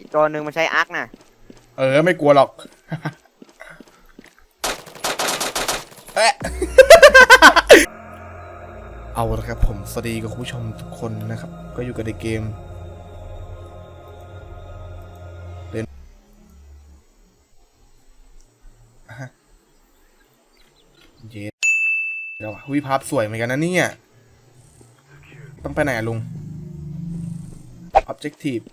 อีกตัวหนึ่งมันใช้อาร์คน่ะ เออ ไม่กลัวหรอก เอ๊ะ เอาละครับผมสวัสดีกับคุณผู้ชมทุกคนนะครับ ก็อยู่กับในเกมเล่นอะฮะเย็ดเดี๋ยววิภาพสวยเหมือนกันนะเนี่ย ต้องไปไหนอะลุง objective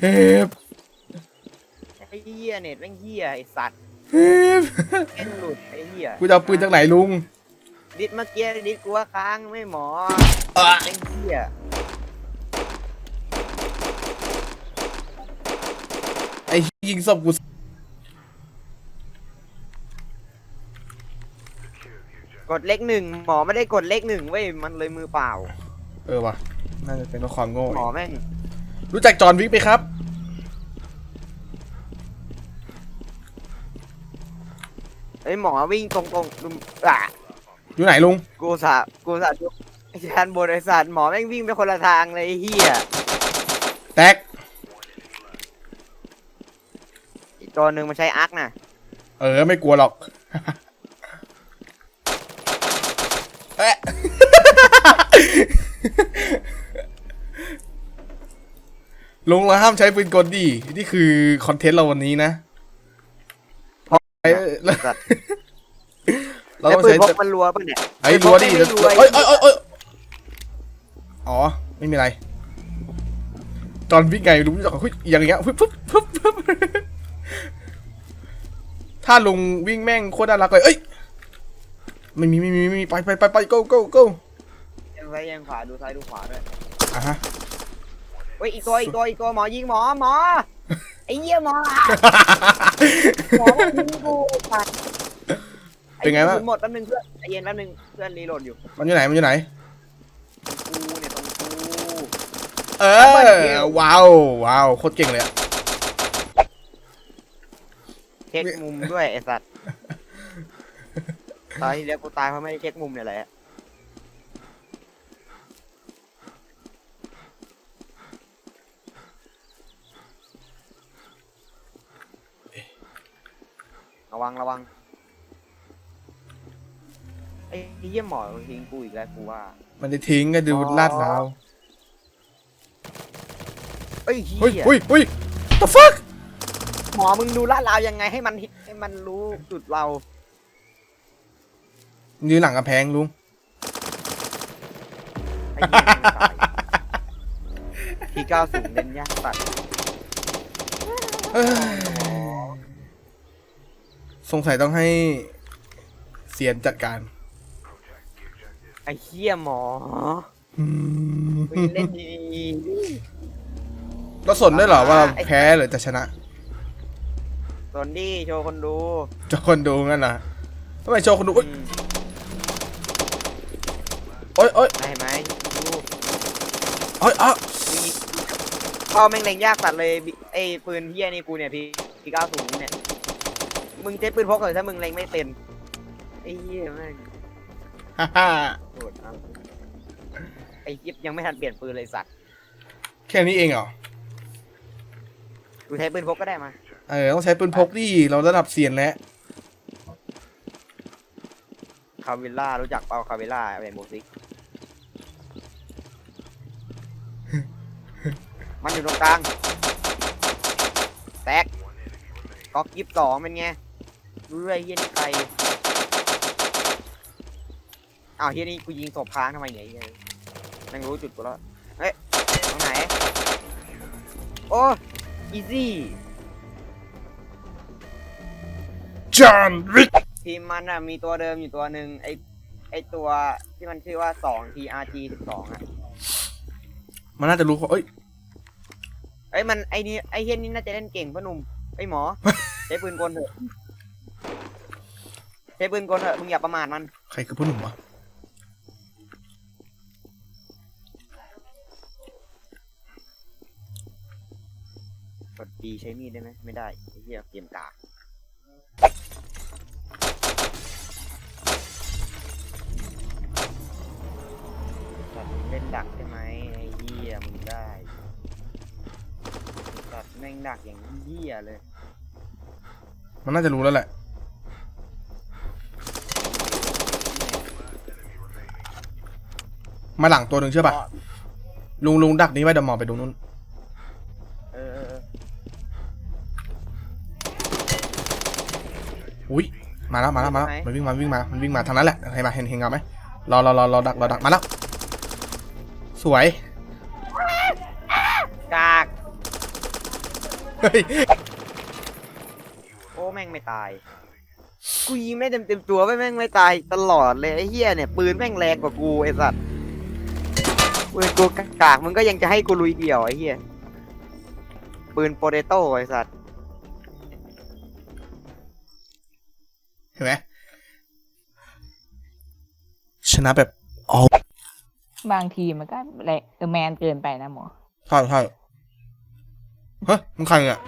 เฮ้ยไอ้เหี้ยเน็ตแม่งเหี้ยไอ้สัตว์เฮ้ยเอ็นหลุดไอ้เหี้ยกูจะเอาปืนจากไหนลุง ดิดเมื่อกี้ดิดกูว่าค้างไม่หมอไอะแม่งเหี้ยไอ้ยิงศพกูกดเลขหนึ่งหมอไม่ได้กดเลขหนึ่งเว้ยมันเลยมือเปล่า เออว่ะ น่าจะเป็นเพราะความโง่หมอแม่งรู้จักจอห์นวิกไหมครับ ไอ้ยหมอวิ่งตรงตรงๆอะอยู่ไหนลุง กูสากูสาจุกไอ้ชันบนไอ้สัตว์หมอแม่งวิ่งไปคนละทางเลยไอ้เหี้ยแตก อีกตัวหนึ่งมันใช้อาร์คน่ะเออ ไม่กลัวหรอก เอ๊ะ ลุงเราห้ามใช้ปืนกลดี นี่คือคอนเทนต์เราวันนี้นะไอ้สัตว์เราไอ้ต้องปืนใช้พกมันรัวป่ะเนี่ยไอ้รัวดิไม่รัวเอ้ยเอ้ยเอ้ยเอ้ยอ๋อ ไม่มีอะไร ตอนวิ่งไงลุงจะเฮ้ยอย่างเงี้ยปึ๊บปึ๊บปึ๊บปึ๊บถ้าลุงวิ่งแม่งโคตรน่ารักเลยเอ้ยไม่มีไม่มีไม่มีไปไปไปไป go go go ยังซ้ายยังขวาดูซ้ายดูขวาด้วยอะฮะ เฮ้ยอีกตัวอีกตัวอีกตัวหมอยิงหมอหมอไอ้เหี้ยหมอหมอมันยิงกูสัตว์เป็นไงบ้างอ้กระสุนหมดแป๊บนึงเพื่อนใจเย็นแป๊บนึงเพื่อนรีโหลดอยู่มันอยู่ไหนมันอยู่ไหน กูเนี่ยตรงกูเออว้าวว้าวโคตรเก่งเลยอะเช็คมุมด้วยไอ้สัตว์ตอนที่เรียกกูตายเพราะไม่ได้เช็คมุมเนี่ยแหละ ระวังระวังไอ้เหี้ยหมอทิ้งกูอีกแล้วกูว่า มันจะทิ้งก็ดูอ๋อลาดเราวเอ้ยเฮ้ยเหี้ยเฮ้ยเฮ้ย the fuck หมอมึงดูลาดราวยังไงให้มันให้มันรู้จุดเรายืนหลังกำแพงลุงไอ้เหี้ยมันตายทีเก้าสูงเล่นยากตัดเอ้ย สงสัยต้องให้เสียนจัดการไอ้เหี้ยหมอเฮ้ยเล่นดีก็สนด้วยเหรอว่าไอ้แพ้หรือจะชนะๆส่วนดีโชว์คนดูโชว์คนดูงั้นนะทำไมโชว์คนดูอุ๊ยอืมโอ๊ยโอ๊ยได้ไหมดูโอ๊ยอะมีเข้าแม่งเล็งยากตัดเลยบิไอ้ปืนเหี้ยนี่กูเนี่ยพี่ทีเก้าสูงเนี่ย มึงใช้ปืนพกเลยถ้ามึงเล็งไม่เป็นไอ้เหี้ยแม่งฮ่าฮ่าโดดเอาไอ้ยิบยังไม่ทันเปลี่ยนปืนเลยสัตว์แค่นี้เองเหรอ กูใช้ปืนพกก็ได้มาเออต้องใช้ปืนพกดิเราระดับเสียนแล้ว คาวิลล่ารู้จักเปล่าคาวิลล่าเป็นโมซิก มันอยู่ตรงกลาง แตกก๊อกยิบสองเป็นไง รู้ด้วยเฮียนี่ใครอ้าวเฮียนี่กูยิงศพค้างทำไมเนี่ยไอ้เฮียแม่งรู้จุดกูแล้วเฮ้ยตรงไหน โอ้อีซี่จอห์นวิกทีมมันอะมีตัวเดิมอยู่ตัวหนึ่งไอไอตัวที่มันชื่อว่าสอง TRG สิบสองอะมันน่าจะรู้เขาเอ้ย เอ้ยมันไอนี่ไอเฮียนี่น่าจะเล่นเก่งพ่อหนุ่มไอหมอ ใช้ปืนกลเถอะ ใช้ปืนกลเถอะมึงอย่าประมาทมัน ใครคือผู้หนุ่มวะกดดีใช้มีดได้ไหมไม่ได้ไอเฮียเกมกากล่นดักใช่ไหมไอ้เหี้ยมึงได้ตัดแม่งดักอย่างเหี้ยเลย มันน่าจะรู้แล้วแหละ มาหลังตัวหนึ่งเชื่อป่ะ ลุงลุงดักนี้ไว้เดี๋ยวหมอไปดูนู้น เออเออเอออุ้ยมาแล้วมาแล้วมาแล้วมันวิ่งมาวิ่งมา มันวิ่งมาทางนั้นแหละเห็นไหมเห็นเห็นเงาไหมรอรอรอรอดักรอดักมาแล้ว สวย กาก เฮ้ย โอ้แม่งไม่ตาย กูยิงไม่เต็มเต็มๆตัวไม่แม่งไม่ตายตลอดเลยไอ้เหี้ยเนี่ยปืนแม่งแรงกว่ากูไอ้สัตว์ ปืนกูกากๆมึงก็ยังจะให้กูลุยเดี่ยวไอ้เหี้ยปืนโปเตโต้ไอ้สัตว์เห็นไหมชนะแบบบางทีมันก็แรงเออแมนเกินไปนะหมอใช่ใช่เฮ้ยมึงใครเนี่ย